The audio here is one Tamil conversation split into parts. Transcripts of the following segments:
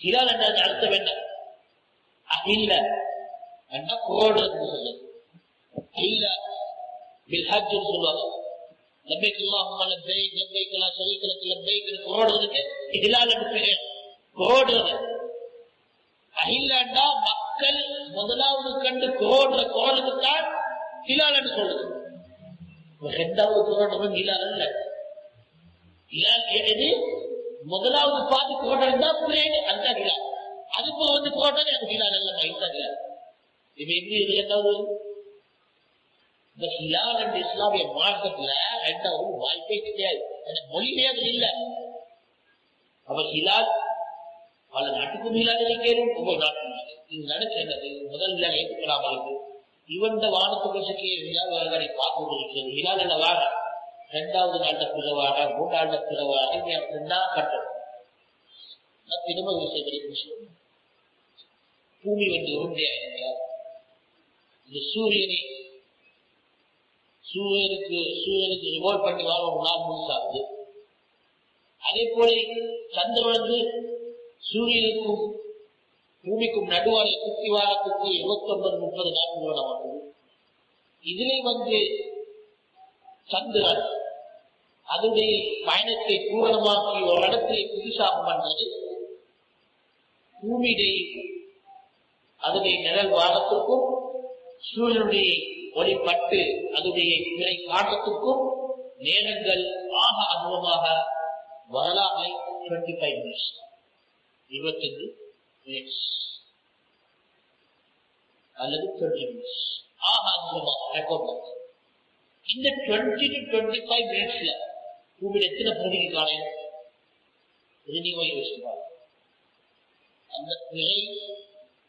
ஹிலால் என்றால் அர்த்தம் என்ன? அகில்ல என்ன கோடுன்னு சொல்லுது அகில்ல பில்ஹஜ் சொல்லுவாங்க. லபைக் அல்லாஹும்ம லபைக் லபைக் லா ஷரீக லக் கோடுறது அகில்லண்டா மக்கள் முதலாவது கண்டு கோடுற கோடுக்கு தான் ஹிலால்னு சொல்லுது ரெண்டாவது கோடுறது ஹிலால் அல்ல. ஹிலால் முதலாவது பார்த்து கோடுறது தான் புரிய போல வந்து கோடுறது அது ஹிலால் அல்ல இந்த ஹிலால் இப்ப எப்படி இது இந்த ஹிலால் என்ற இஸ்லாமிய மார்க்கத்துல ரெண்டாவது வாய்ப்பே கிடையாது. மொழியே அது இல்லை. அவர் ஹிலால் பல நாட்டுக்கும் ஹிலால் இருக்கிறோம் ஒவ்வொரு நாட்டுக்கும் இது நடக்கிறது முதல்ல ஏற்றுக்கலாமல் இருக்கு இவன் வானத்துக்கு ஹிலால் வருவதை ஹிலால் என்ன வார? இரண்டாவது நாட்ட பிறவாக மூன்றாண்ட பிறவாக கட்டணும். திரும்ப விஷயம் பூமி வந்து உருண்டையா இந்த சூரியனை சூரியனுக்கு சூரியனுக்கு ரிவோல்ட் பண்ணி வர ஒரு நாள் முழுசாகுது அதே போல சந்திரன் வந்து சூரியனுக்கும் பூமிக்கும் நடுவான சுத்தி வாரத்துக்கு இருபத்தி ஒன்பது முப்பது நாட்கள் ஆகும் இதிலே வந்து சந்திரன் அதனுடைய பயணத்தை பூரணமாக்கி ஒரு இடத்தை புதுசாக பண்ணது. பூமியை அதனுடைய நிழல் வாரத்துக்கும் சூரியனுடைய ஒளிப்பட்டு அதனுடைய பிறை காட்டத்துக்கும் நேரங்கள் ஆக அனுபவமாக வரலாமை டுவெண்ட்டி ஃபைவ் மினிட்ஸ் இருபத்தஞ்சு மினிட்ஸ் அல்லது டுவெண்ட்டி மினிட்ஸ் ஆக அனுபவமாக ரெக்கார்ட் இந்த டுவெண்ட்டி டு டுவெண்ட்டி ஃபைவ் மினிட்ஸ்ல உங்களுக்கு எத்தனை பகுதிக்கு காலையில் இது நீங்க யோசிச்சு அந்த நிலை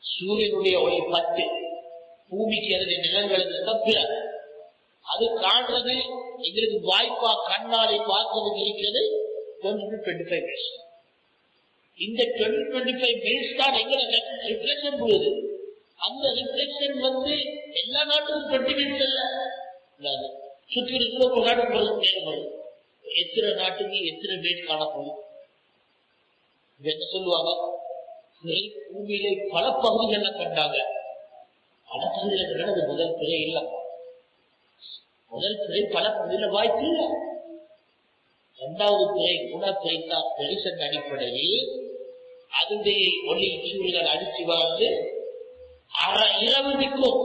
சூரியனுடைய ஒளி பட்டு பூமிக்கு அதனுடைய நிலங்களை தப்பில அது காண்றது எங்களுக்கு வாய்ப்பா கண்ணாலை பார்க்கறதுக்கு இருக்கிறது டுவெண்ட்டி ஃபைவ் மினிட்ஸ் இந்த டுவெண்ட்டி டுவெண்ட்டி ஃபைவ் மினிட்ஸ் தான் எங்களை ரிஃப்ளெக்ஷன் போகுது அந்த ரிஃப்ளெக்ஷன் வந்து எல்லா நாட்டுக்கும் டுவெண்ட்டி மினிட்ஸ் அல்ல. சுற்றி இருக்கிற ஒரு நாட்டுக்கு போறது நேரம் எத்தனை நாட்டுக்கு எத்தனை மினிட் காணப்படும் என்ன சொல்லுவாங்க? பூமியிலே பல பகுதிகள்ல கண்டாங்க. பல பகுதியில் முதல் பிழை இல்லை. முதல் பிழை பல பகுதியில வாய்ப்பு இல்லை. இரண்டாவது பிழை குணப்பிழை தான் பெருசன் அடிப்படையில் அதனுடைய ஒளி சூழல் அடிச்சு வாழ்ந்து அரை இரவு நிற்கும்.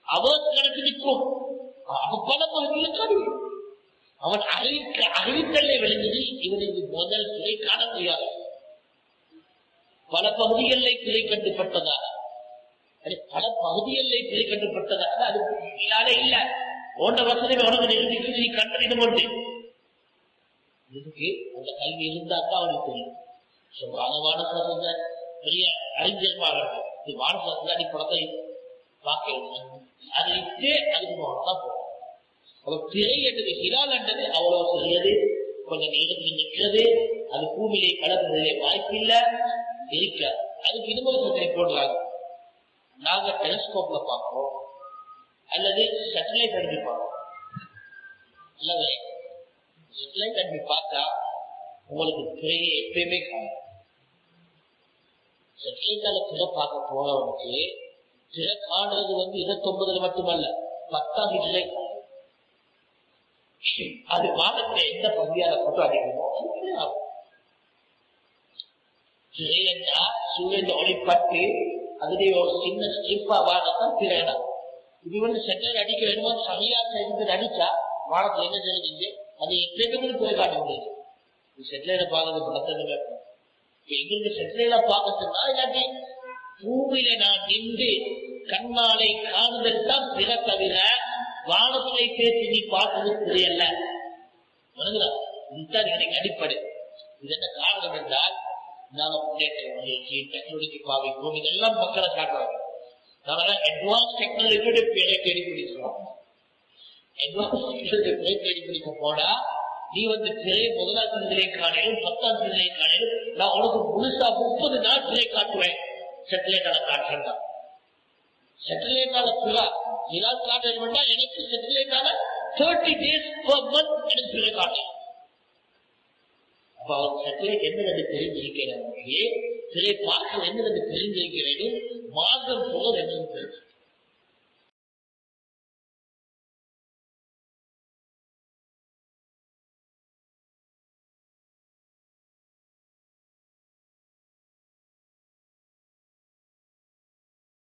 அவர் கணக்கு நிற்கும். அவன் பல பகுதியில் கருவி அவன் அறிவிக்க அறிவித்தலே விளைஞ்சது இவனுக்கு முதல் பிழை காண முடியாது. பல பகுதிகளில் பிழை கண்டுபட்டதாக பல பகுதிகளில் பிழை கண்டுபட்டதாக அது இல்லாத இல்ல. ஓட்ட வசதி உனக்கு நிரூபித்து நீ கண்டறிந்து கொண்டு. இதுக்கு அந்த கல்வி இருந்தாக்கா அவனுக்கு தெரியும். வானவான சொந்த பெரிய அறிஞர்மாக இது வானசாஸ்திர அடிப்படத்தை பார்க்க அது இட்டே அதுக்கு தான் போகும் அவ பிழை என்றது ஹிலால் என்றது அவ்வளவு சிறியது. கொஞ்சம் நேரத்தில் நிற்கிறது. அது பூமியை கலப்பதிலே வாய்ப்பில்லை. இருக்க அதுக்கு இன்னொரு சோதனை போடுறாங்க நாங்க டெலிஸ்கோப்ல பார்ப்போம். அல்லது சேட்டலைட் அனுப்பி பார்ப்போம். அல்லது சேட்டலைட் அனுப்பி பார்த்தா உங்களுக்கு பெரிய எப்பயுமே காணும். சேட்டலைட்டால திரை பார்க்க போறவனுக்கு பிற காணுறது வந்து இருபத்தொன்பதுல மட்டுமல்ல பத்தாம் வீட்டிலே அது வானத்துல எந்த பகுதியால போட்டோ அடிக்கணுமோ ஏனென்றா சூரியன் ஒளிப்பட்டு அதுடைய ஒரு சின்ன ஸ்ட்ரிப்பா வானத்தான் திரையிடம் இது வந்து சென்டர் அடிக்க வேணுமோ? சரியா தெரிஞ்சு அடிச்சா வானத்துல என்ன தெரிஞ்சு அது எப்பயுமே போய் காட்ட முடியாது செட்டிலைட பார்க்கறது படத்தை எங்களுக்கு செட்டிலைட பார்க்க இல்லாட்டி பூமியில நான் நின்று கண்ணாலை காணுதல் தான் பிற தவிர வானத்தை பேசி நீ பார்த்தது தெரியல இதுதான் எனக்கு அடிப்படை. இது என்ன காரணம் என்றால் நாம டெக்னாலஜி பாவிக்கிறோம் இதெல்லாம் மக்களை காட்டுறாங்க அட்வான்ஸ் டெக்னாலஜியோட பேரை தேடி பிடிக்கிறோம் அட்வான்ஸ் டெக்னாலஜி பேரை தேடி பிடிக்க போனா நீ வந்து திரை முதலாம் திரை பத்தாம் திரை நான் உனக்கு முழுசா முப்பது நாள் திரை காட்டுவேன். செட்டிலேட்டால காட்டுறேன் செட்டிலேட்டால புறா நிலால் காட்டுறா எனக்கு செட்டிலேட்டால தேர்ட்டி டேஸ் பர் மந்த் எனக்கு திரை அப்ப அவர் சட்டலைட் என்னது தெரிஞ்சிருக்கிறேன் திரை பார்க்க என்னவென்று தெரிஞ்சிருக்கிறேன் மார்க்கம் போல் என்னன்னு தெரிஞ்சு